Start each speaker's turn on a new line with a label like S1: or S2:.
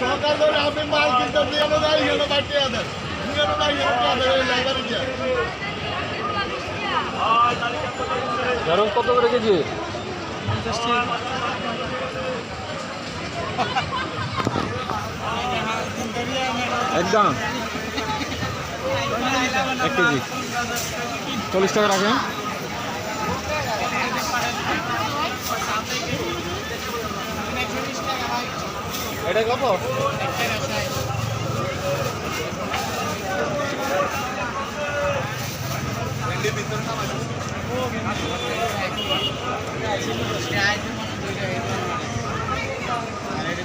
S1: সরকার ধরে আপনি মাল কিনতে দিয়ে দেয় ইয়েলো বাড়তে দেন ইয়েলো না ইয়েলো লাইব্রেরি দিয়ে।
S2: ধরুন কত করে কেজি? একদম। এক কেজি। চল্লিশ টাকা রাখেন। এটা কত আর এটা